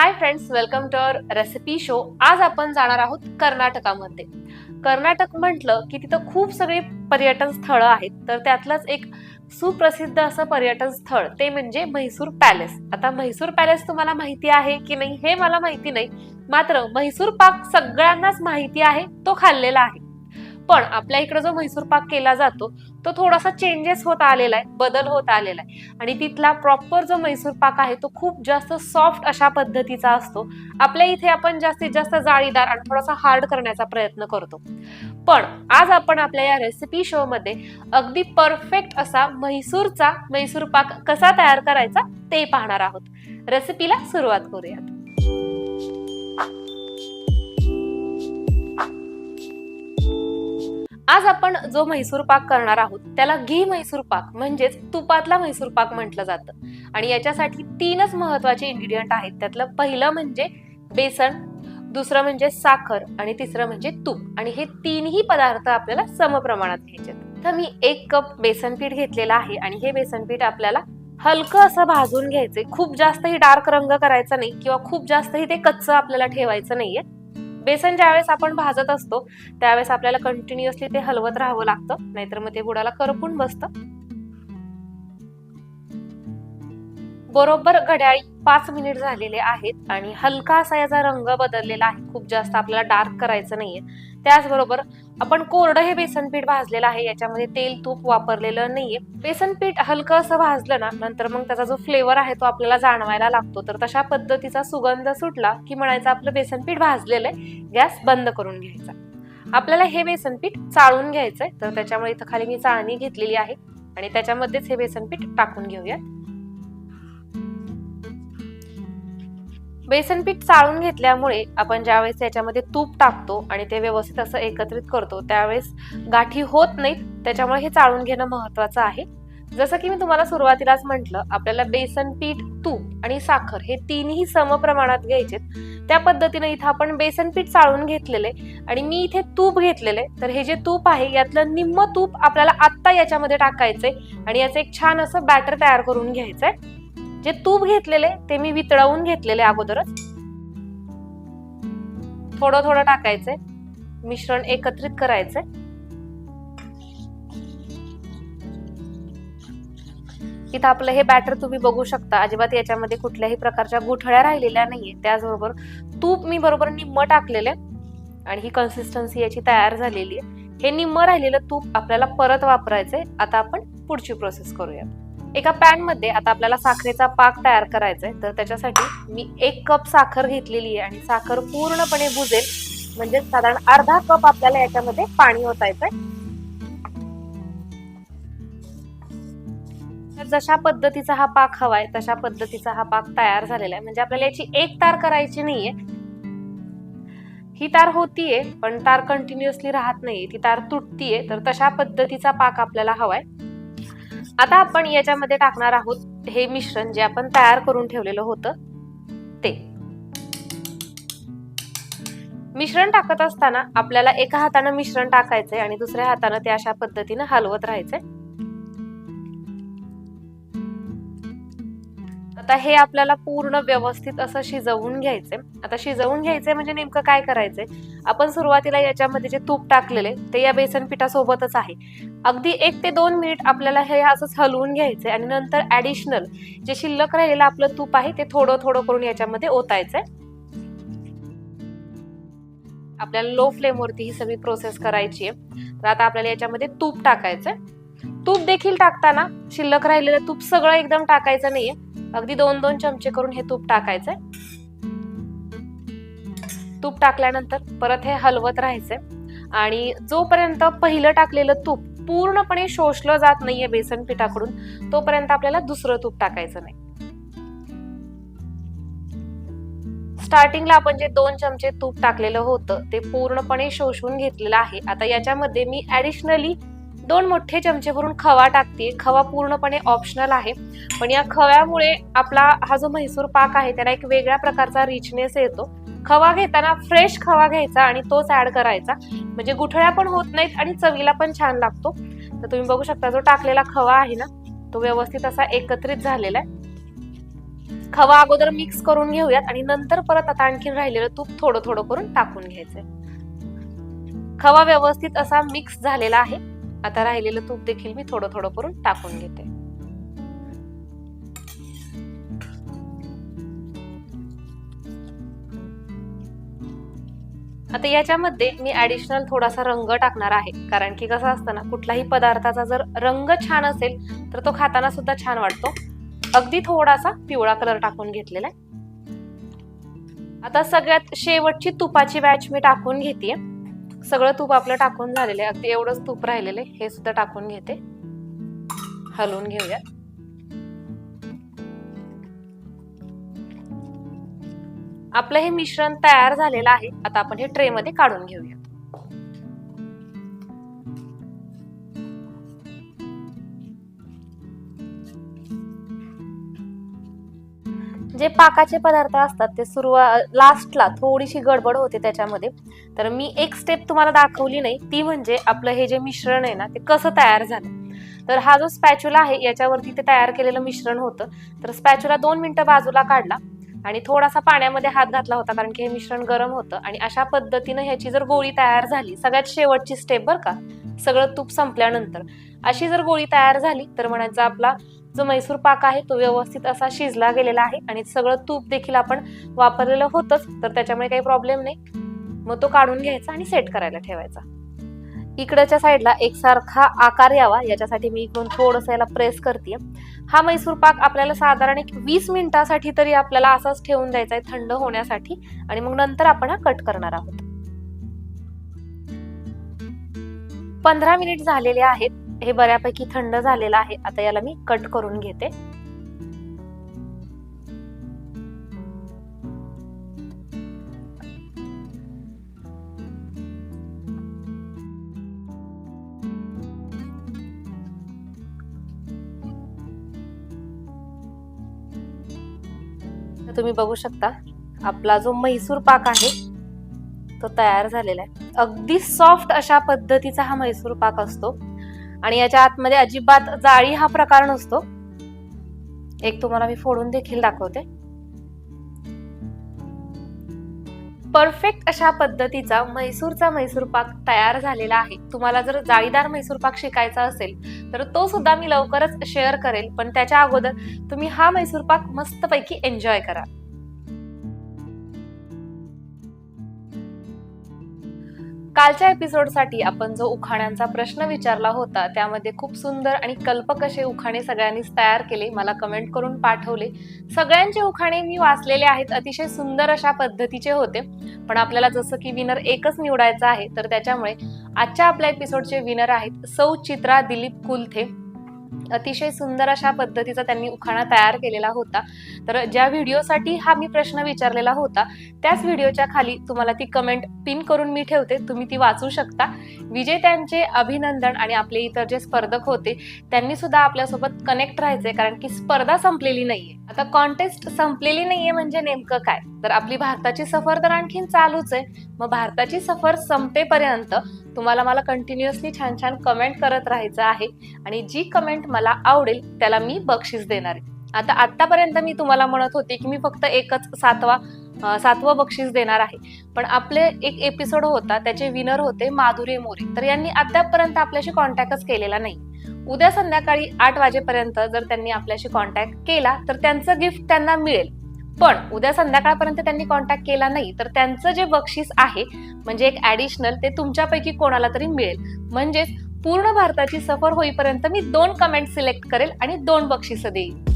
Hi friends welcome to our recipe show आज आपण जाणार आहोत कर्नाटकामध्ये. कर्नाटक म्हटलं की तिथं खूप सगळे पर्यटन स्थळं आहेत. तर त्यातलंच एक सुप्रसिद्ध असं पर्यटन स्थळ ते म्हणजे म्हैसूर पॅलेस. आता म्हैसूर पॅलेस तुम्हाला माहिती आहे की नाही हे मला माहिती नाही. मात्र म्हैसूर पाक सगळ्यांनाच माहिती आहे तो खाल्लेला आहे. पण आपल्या इकडे जो म्हैसूर पाक केला जातो तो थोडासा चेंजेस होत आलेला आहे बदल होत आलेला आहे. आणि तिथला प्रॉपर जो म्हैसूर पाक आहे तो खूप जास्त सॉफ्ट अशा पद्धतीचा असतो. आपल्या इथे आपण जास्तीत जास्त जाळीदार आणि थोडासा हार्ड करण्याचा प्रयत्न करतो. पण आज आपण आपल्या या रेसिपी शो मध्ये अगदी परफेक्ट असा म्हैसूरचा मैसूर पाक कसा तयार करायचा ते पाहणार आहोत. रेसिपीला सुरुवात करूयात. आज आपण जो म्हैसूर पाक करणार आहोत त्याला घी म्हैसूर पाक म्हणजेच तुपातला म्हैसूर पाक म्हटलं जातं. आणि याच्यासाठी तीनच महत्त्वाचे इन्ग्रेडियंट आहेत. त्यातलं पहिलं म्हणजे बेसन दुसरं म्हणजे साखर आणि तिसरं म्हणजे तूप. आणि हे तीनही पदार्थ आपल्याला समप्रमाणात घ्यायचे तर मी एक कप बेसन पीठ घेतलेलं आहे आणि हे बेसन पीठ आपल्याला हलकं असं भाजून घ्यायचंय. खूप जास्तही डार्क रंग करायचा नाही किंवा खूप जास्तही ते कच्चं आपल्याला ठेवायचं नाहीये. बेसन ज्यावेळेस आपण भाजत असतो त्यावेळेस आपल्याला कंटिन्युअसली ते हलवत राहावं लागतं नाहीतर मग ते बुडाला करपून बसतं. बरोबर घड्याळी पाच मिनिट झालेले आहेत आणि हलका असा याचा रंग बदललेला आहे. खूप जास्त आपल्याला डार्क करायचं नाहीये. त्याचबरोबर आपण कोरडं हे बेसन पीठ भाजलेलं आहे. याच्यामध्ये तेल तूप वापरलेलं नाहीये. बेसन पीठ हलकं असं भाजलं ना नंतर मग त्याचा जो फ्लेवर आहे तो आपल्याला जाणवायला लागतो. तर तशा पद्धतीचा सुगंध सुटला की म्हणायचं आपलं बेसन पीठ भाजलेलं आहे. गॅस बंद करून घ्यायचा. आपल्याला हे बेसन पीठ चाळून घ्यायचंय. तर त्याच्यामुळे इथं खाली मी चाळणी घेतलेली आहे. आणि त्याच्यामध्येच हे बेसन पीठ टाकून घेऊयात. बेसन पीठ चाळून घेतल्यामुळे आपण ज्यावेळेस याच्यामध्ये तूप टाकतो आणि ते व्यवस्थित असं एकत्रित करतो त्यावेळेस गाठी होत नाहीत. त्याच्यामुळे हे चाळून घेणं महत्वाचं आहे. जसं की मी तुम्हाला सुरुवातीलाच म्हटलं आपल्याला बेसन पीठ तूप आणि साखर हे तीनही समप्रमाणात घ्यायचे त्या पद्धतीने इथं आपण बेसन पीठ चाळून घेतलेले आणि मी इथे तूप घेतलेले. तर हे जे तूप आहे यातलं निम्म तूप आपल्याला आत्ता याच्यामध्ये टाकायचंय आणि याचं एक छान असं बॅटर तयार करून घ्यायचंय. जे तूप घेतलेले ते मी वितळवून घेतलेले अगोदरच. थोडं थोडं टाकायचंय मिश्रण एकत्रित करायचंय इथं आपलं हे बॅटर तुम्ही बघू शकता. अजिबात याच्यामध्ये कुठल्याही प्रकारच्या गुठळ्या राहिलेल्या नाहीये. त्याचबरोबर तूप मी बरोबर निम्म टाकलेले आणि ही कन्सिस्टन्सी याची तयार झालेली आहे. हे निम्म राहिलेलं तूप आपल्याला परत वापरायचंय. आता आपण पुढची प्रोसेस करूया एका पॅनमध्ये आता आपल्याला साखरेचा पाक तयार करायचा आहे तर त्याच्यासाठी मी एक कप साखर घेतलेली आहे आणि साखर पूर्णपणे बुजेल. म्हणजे साधारण अर्धा कप आपल्याला याच्यामध्ये पाणी ओतायचंय. तर जशा पद्धतीचा हा पाक हवाय तशा पद्धतीचा हा पाक तयार झालेला आहे. म्हणजे आपल्याला याची एक तार करायची नाहीये. ही तार होतीये पण तार कंटिन्युअसली राहत नाहीये. ती तार तुटतीये तर तशा पद्धतीचा पाक आपल्याला हवाय. आता आपण याच्यामध्ये टाकणार आहोत हे मिश्रण जे आपण तयार करून ठेवलेलं होतं ते. मिश्रण टाकत असताना आपल्याला एका हातानं मिश्रण टाकायचंय आणि दुसऱ्या हातानं ते अशा पद्धतीनं हलवत राहायचंय. आता हे आपल्याला पूर्ण व्यवस्थित असं शिजवून घ्यायचंय. आता शिजवून घ्यायचंय म्हणजे नेमकं काय करायचंय? आपण सुरुवातीला याच्यामध्ये जे तूप टाकलेले ते या बेसन पिठासोबतच आहे. अगदी एक ते दोन मिनिट आपल्याला हे असंच हलवून घ्यायचंय आणि नंतर ऍडिशनल जे शिल्लक राहिलेलं आपलं तूप आहे ते थोडं थोडं करून याच्यामध्ये ओतायचंय. आपल्याला लो फ्लेमवरती ही सगळी प्रोसेस करायची आहे. तर आता आपल्याला याच्यामध्ये तूप टाकायचंय. तूप देखील टाकताना शिल्लक राहिलेलं तूप सगळं एकदम टाकायचं नाहीये. अगदी दोन दोन चमचे करून हे तूप टाकायचंय. तूप टाकल्यानंतर परत हे हलवत राहायचंय. आणि जोपर्यंत पहिलं टाकलेलं तूप पूर्णपणे शोषलं जात नाहीये बेसन पिठाकडून तोपर्यंत आपल्याला दुसरं तूप टाकायचं नाही. स्टार्टिंगला आपण जे दोन चमचे तूप टाकलेलं होतं ते पूर्णपणे शोषून घेतलेलं आहे. आता याच्यामध्ये मी ऍडिशनली दोन मोठे चमचे भरून खवा टाकते खवा पूर्णपणे ऑप्शनल आहे. पण या खव्यामुळे आपला हा जो म्हैसूर पाक आहे त्याला एक वेगळ्या प्रकारचा रिचनेस येतो. खवा घेताना फ्रेश खवा घ्यायचा आणि तोच ऍड करायचा. म्हणजे गुठळ्या पण होत नाहीत आणि चवीला पण छान लागतो. तर तुम्ही बघू शकता जो टाकलेला खवा आहे ना तो व्यवस्थित असा एकत्रित झालेला आहे. खवा अगोदर मिक्स करून घेऊयात आणि नंतर परत आता आणखी राहिलेलं तूप थोडं थोडं करून टाकून घ्यायचंय. खवा व्यवस्थित असा मिक्स झालेला आहे. आता राहिलेलं तूप देखील मी थोडं थोडं करून टाकून घेते. आता याच्यामध्ये मी ऍडिशनल थोडासा रंग टाकणार आहे. कारण की कसं असतं ना कुठलाही पदार्थाचा जर रंग छान असेल तर तो खाताना सुद्धा छान वाटतो. अगदी थोडासा पिवळा कलर टाकून घेतलेला आहे. आता सगळ्यात शेवटची तुपाची बॅच मी टाकून घेते सगळं तूप आपलं टाकून झालेलं आहे. अगदी एवढंच तूप राहिलेलं आहे. हे सुद्धा टाकून घेते. हलवून घेऊया. आपलं हे मिश्रण तयार झालेलं आहे. आता आपण हे ट्रेमध्ये काढून घेऊया. जे पाकाचे पदार्थ असतात ते सुरुवात लास्टला थोडीशी गडबड होते त्याच्यामध्ये. तर मी एक स्टेप तुम्हाला दाखवली नाही ती म्हणजे आपलं हे जे मिश्रण आहे ना ते कसं तयार झालं. तर हा जो स्पॅच्युला आहे याच्यावरती ते तयार केलेलं मिश्रण होतं. तर स्पॅच्युला दोन मिनिटं बाजूला काढला आणि थोडासा पाण्यामध्ये हात घातला होता कारण की हे मिश्रण गरम होतं. आणि अशा पद्धतीनं ह्याची जर गोळी तयार झाली सगळ्यात शेवटची स्टेप बरं का सगळं तूप संपल्यानंतर. अशी जर गोळी तयार झाली तर म्हणायचं आपला जो मैसूर पाक आहे तो व्यवस्थित असा शिजला गेलेला आहे आणि सगळं तूप देखील आपण वापरलेलं होतंच तर त्याच्यामुळे काही प्रॉब्लेम नाही. मग तो काढून घ्यायचा आणि सेट करायला ठेवायचा. इकडच्या साईडला एकसारखा आकार यावा याच्यासाठी मी इकडून थोडंसं याला प्रेस करते हा मैसूर पाक आपल्याला साधारण एक वीस मिनिटासाठी तरी आपल्याला असाच ठेवून द्यायचा आहे थंड होण्यासाठी आणि मग नंतर आपण हा कट करणार आहोत. पंधरा मिनिट झालेले आहेत. हे बऱ्यापैकी थंड झालेलं आहे. आता याला मी कट करून घेते. तुम्ही बघू शकता आपला जो म्हैसूर पाक आहे तो तयार झालेला आहे. अगदी सॉफ्ट अशा पद्धतीचा हा म्हैसूर पाक असतो. आणि याच्या आतमध्ये अजिबात जाळी हा प्रकार नसतो. एक तुम्हाला मी फोडून देखील दाखवते. परफेक्ट अशा पद्धतीचा म्हैसूरचा म्हैसूर पाक तयार झालेला आहे. तुम्हाला जर जाळीदार म्हैसूर पाक शिकायचा असेल तर तो सुद्धा मी लवकरच शेअर करेल. पण त्याच्या अगोदर तुम्ही हा म्हैसूर पाक मस्तपैकी एन्जॉय करा. कालच्या एपिसोडसाठी आपण जो उखाण्यांचा प्रश्न विचारला होता त्यामध्ये खूप सुंदर आणि कल्पक असे उखाणे सगळ्यांनीच तयार केले. मला कमेंट करून पाठवले. सगळ्यांचे उखाणे मी वाचलेले आहेत अतिशय सुंदर अशा पद्धतीचे होते. पण आपल्याला जसं की विनर एकच निवडायचं आहे तर त्याच्यामुळे आजच्या आपल्या एपिसोडचे विनर आहेत सौ चित्रा दिलीप कुलथे. अतिशय सुंदर अशा पद्धतीचा त्यांनी उखाणा तयार केलेला होता. तर ज्या व्हिडिओसाठी हा मी प्रश्न विचारलेला होता त्याच व्हिडिओच्या खाली तुम्हाला ती कमेंट पिन करून मी ठेवते. तुम्ही ती वाचू शकता. विजेत्यांचे अभिनंदन आणि आपले इतर जे स्पर्धक होते त्यांनी सुद्धा आपल्यासोबत कनेक्ट राहायचे कारण की स्पर्धा संपलेली नाहीये. आता कॉन्टेस्ट संपलेली नाहीये म्हणजे नेमकं काय? तर आपली भारताची सफर तर आणखीन चालूच आहे. मग भारताची सफर संपेपर्यंत तुम्हाला मला कंटिन्युअसली छान छान कमेंट करत राहायचं आहे. आणि जी कमेंट मला आवडेल त्याला मी बक्षीस देणार आहे. आता आतापर्यंत मी तुम्हाला म्हणत होते की मी फक्त एकच सातवा सातवं बक्षीस देणार आहे. पण आपले एक एपिसोड होता त्याचे विनर होते माधुरी मोरे. तर यांनी अद्यापपर्यंत आपल्याशी कॉन्टॅक्टच केलेला नाही. उद्या संध्याकाळी आठ वाजेपर्यंत जर त्यांनी आपल्याशी कॉन्टॅक्ट केला तर त्यांचं गिफ्ट त्यांना मिळेल. पण उद्या संध्याकाळपर्यंत त्यांनी कॉन्टॅक्ट केला नाही तर त्यांचं जे बक्षीस आहे म्हणजे एक ऍडिशनल ते तुमच्यापैकी कोणाला तरी मिळेल. म्हणजेच पूर्ण भारताची सफर होईपर्यंत मी दोन कमेंट सिलेक्ट करेल आणि दोन बक्षिसं देईल